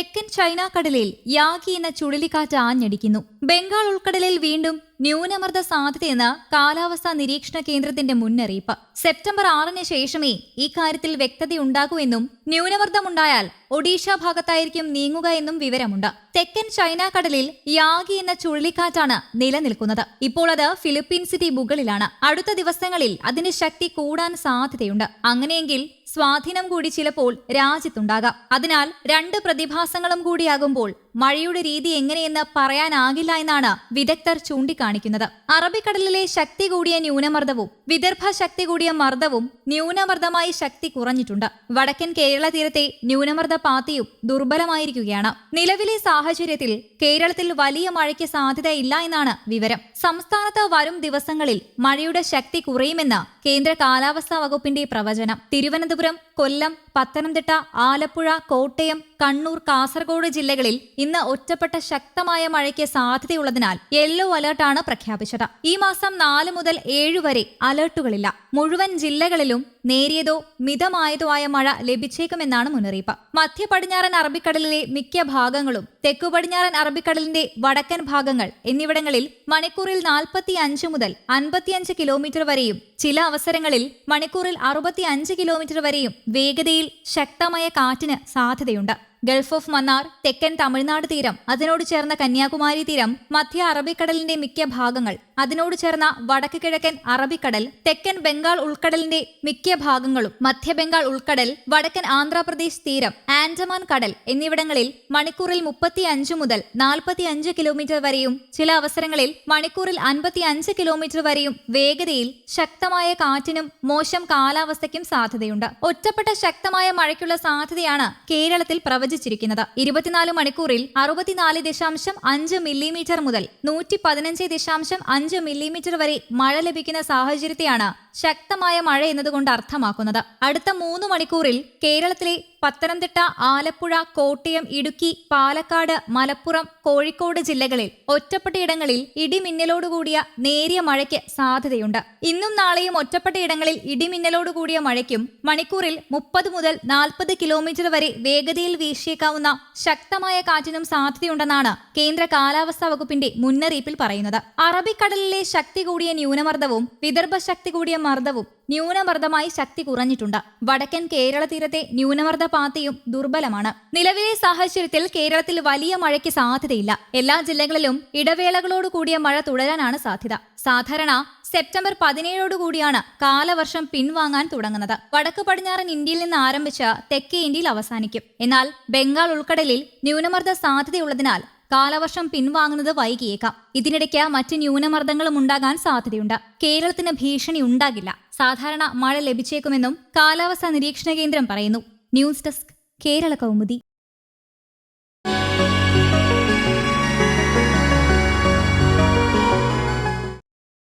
തെക്കൻ ചൈന കടലിൽ യാഗി എന്ന ചുഴലിക്കാറ്റ് ആഞ്ഞടിക്കുന്നു. ബംഗാൾ ഉൾക്കടലിൽ വീണ്ടും ന്യൂനമർദ്ദ സാധ്യതയെന്ന് കാലാവസ്ഥാ നിരീക്ഷണ കേന്ദ്രത്തിന്റെ മുന്നറിയിപ്പ്. സെപ്റ്റംബർ ആറിന് ശേഷമേ ഇക്കാര്യത്തിൽ കാര്യത്തിൽ വ്യക്തതയുണ്ടാകൂ എന്നും ന്യൂനമർദ്ദമുണ്ടായാൽ ഒഡീഷ ഭാഗത്തായിരിക്കും നീങ്ങുക എന്നും വിവരമുണ്ട്. തെക്കൻ ചൈന കടലിൽ യാഗി എന്ന ചുഴലിക്കാറ്റാണ് നിലനിൽക്കുന്നത്. ഇപ്പോൾ അത് ഫിലിപ്പീൻസിന്റെ മുകളിലാണ്. അടുത്ത ദിവസങ്ങളിൽ അതിന്റെ ശക്തി കൂടാൻ സാധ്യതയുണ്ട്. അങ്ങനെയെങ്കിൽ സ്വാധീനം കൂടി ചിലപ്പോൾ രാജ്യത്തുണ്ടാകാം. അതിനാൽ രണ്ട് പ്രതിഭാസങ്ങളും കൂടിയാകുമ്പോൾ മഴയുടെ രീതി എങ്ങനെയെന്ന് പറയാനാകില്ല എന്നാണ് വിദഗ്ധർ ചൂണ്ടിക്കാണിക്കുന്നത്. അറബിക്കടലിലെ ശക്തി കൂടിയ ന്യൂനമർദ്ദവും വിദർഭ ശക്തി കൂടിയ മർദ്ദവും ന്യൂനമർദ്ദമായി ശക്തി കുറഞ്ഞിട്ടുണ്ട്. വടക്കൻ കേരള തീരത്തെ ന്യൂനമർദ്ദ പാത്തിയും ദുർബലമായിരിക്കുകയാണ്. നിലവിലെ സാഹചര്യത്തിൽ കേരളത്തിൽ വലിയ മഴയ്ക്ക് സാധ്യതയില്ല എന്നാണ് വിവരം. സംസ്ഥാനത്ത് വരും ദിവസങ്ങളിൽ മഴയുടെ ശക്തി കുറയുമെന്ന് കേന്ദ്ര കാലാവസ്ഥാ വകുപ്പിന്റെ പ്രവചനം. തിരുവനന്തപുരം കൊല്ലം പത്തനംതിട്ട ആലപ്പുഴ കോട്ടയം കണ്ണൂർ കാസർഗോഡ് ജില്ലകളിൽ ഇന്ന് ഒറ്റപ്പെട്ട ശക്തമായ മഴയ്ക്ക് സാധ്യതയുള്ളതിനാൽ യെല്ലോ അലർട്ടാണ് പ്രഖ്യാപിച്ചത്. ഈ മാസം നാല് മുതൽ ഏഴ് വരെ അലർട്ടുകളില്ല. മുഴുവൻ ജില്ലകളിലും നേരിയതോ മിതമായതോ ആയ മഴ ലഭിച്ചേക്കുമെന്നാണ് മുന്നറിയിപ്പ്. മധ്യ പടിഞ്ഞാറൻ അറബിക്കടലിലെ മിക്ക ഭാഗങ്ങളും തെക്കു പടിഞ്ഞാറൻ അറബിക്കടലിന്റെ വടക്കൻ ഭാഗങ്ങൾ എന്നിവിടങ്ങളിൽ മണിക്കൂറിൽ നാൽപ്പത്തി അഞ്ച് മുതൽ അൻപത്തിയഞ്ച് കിലോമീറ്റർ വരെയും ചില അവസരങ്ങളിൽ മണിക്കൂറിൽ അറുപത്തി അഞ്ച് കിലോമീറ്റർ വരെയും വേഗതയിൽ ശക്തമായ കാറ്റിന് സാധ്യതയുണ്ട്. ഗൾഫ് ഓഫ് മന്നാർ തെക്കൻ തമിഴ്നാട് തീരം അതിനോട് ചേർന്ന കന്യാകുമാരി തീരം മധ്യ അറബിക്കടലിന്റെ മിക്ക ഭാഗങ്ങൾ. അതിനോട് ചേർന്ന വടക്ക് കിഴക്കൻ അറബിക്കടൽ തെക്കൻ ബംഗാൾ ഉൾക്കടലിന്റെ മിക്ക ഭാഗങ്ങളും മധ്യ ബംഗാൾ ഉൾക്കടൽ വടക്കൻ ആന്ധ്രാപ്രദേശ് തീരം ആൻഡമാൻ കടൽ എന്നിവിടങ്ങളിൽ മണിക്കൂറിൽ മുപ്പത്തി അഞ്ച് മുതൽ നാൽപ്പത്തി അഞ്ച് കിലോമീറ്റർ വരെയും ചില അവസരങ്ങളിൽ മണിക്കൂറിൽ അൻപത്തി അഞ്ച് കിലോമീറ്റർ വരെയും വേഗതയിൽ ശക്തമായ കാറ്റിനും മോശം കാലാവസ്ഥയ്ക്കും സാധ്യതയുണ്ട്. ഒറ്റപ്പെട്ട ശക്തമായ മഴയ്ക്കുള്ള സാധ്യതയാണ് കേരളത്തിൽ പ്രവചിച്ചിരിക്കുന്നത് ഇരുപത്തിനാല് മണിക്കൂറിൽ അറുപത്തിനാല് ദശാംശം അഞ്ച് മില്ലിമീറ്റർ മുതൽ നൂറ്റി പതിനഞ്ച് ദശാംശം അഞ്ച് മില്ലിമീറ്റർ വരെ മഴ ലഭിക്കുന്ന സാഹചര്യത്തെയാണ് ശക്തമായ മഴ എന്നതുകൊണ്ട് അർത്ഥമാക്കുന്നത്. അടുത്ത മൂന്ന് മണിക്കൂറിൽ കേരളത്തിലെ പത്തനംതിട്ട ആലപ്പുഴ കോട്ടയം ഇടുക്കി പാലക്കാട് മലപ്പുറം കോഴിക്കോട് ജില്ലകളിൽ ഒറ്റപ്പെട്ടയിടങ്ങളിൽ ഇടിമിന്നലോടുകൂടിയ നേരിയ മഴയ്ക്ക് സാധ്യതയുണ്ട്. ഇന്നും നാളെയും ഒറ്റപ്പെട്ടയിടങ്ങളിൽ ഇടിമിന്നലോടുകൂടിയ മഴയ്ക്കും മണിക്കൂറിൽ മുപ്പത് മുതൽ നാൽപ്പത് കിലോമീറ്റർ വരെ വേഗതയിൽ വീശിയേക്കാവുന്ന ശക്തമായ കാറ്റിനും സാധ്യതയുണ്ടെന്നാണ് കേന്ദ്ര കാലാവസ്ഥാ വകുപ്പിന്റെ മുന്നറിയിപ്പിൽ പറയുന്നത്. അറബിക്കടലിലെ ശക്തി കൂടിയ ന്യൂനമർദ്ദവും വിദർഭ ശക്തി കൂടിയ മർദ്ദവും ന്യൂനമർദ്ദമായി ശക്തി കുറഞ്ഞിട്ടുണ്ട്. വടക്കൻ കേരള തീരത്തെ ന്യൂനമർദ്ദ പാത്തിയും ദുർബലമാണ്. നിലവിലെ സാഹചര്യത്തിൽ കേരളത്തിൽ വലിയ മഴയ്ക്ക് സാധ്യതയില്ല. എല്ലാ ജില്ലകളിലും ഇടവേളകളോട് കൂടിയ മഴ തുടരാനാണ് സാധ്യത. സാധാരണ സെപ്റ്റംബർ പതിനേഴോടുകൂടിയാണ് കാലവർഷം പിൻവാങ്ങാൻ തുടങ്ങുന്നത്. വടക്ക് പടിഞ്ഞാറൻ ഇന്ത്യയിൽ നിന്ന് ആരംഭിച്ച് തെക്കേ ഇന്ത്യയിൽ അവസാനിക്കും. എന്നാൽ ബംഗാൾ ഉൾക്കടലിൽ ന്യൂനമർദ്ദ സാധ്യതയുള്ളതിനാൽ കാലവർഷം പിൻവാങ്ങുന്നത് വൈകിയേക്കാം. ഇതിനിടയ്ക്ക് മറ്റ് ന്യൂനമർദ്ദങ്ങളും ഉണ്ടാകാൻ സാധ്യതയുണ്ട്. കേരളത്തിന് ഭീഷണി ഉണ്ടാകില്ല. സാധാരണ മഴ ലഭിച്ചേക്കുമെന്നും കാലാവസ്ഥാ നിരീക്ഷണ കേന്ദ്രം പറയുന്നു. News desk Kerala Kaumudi.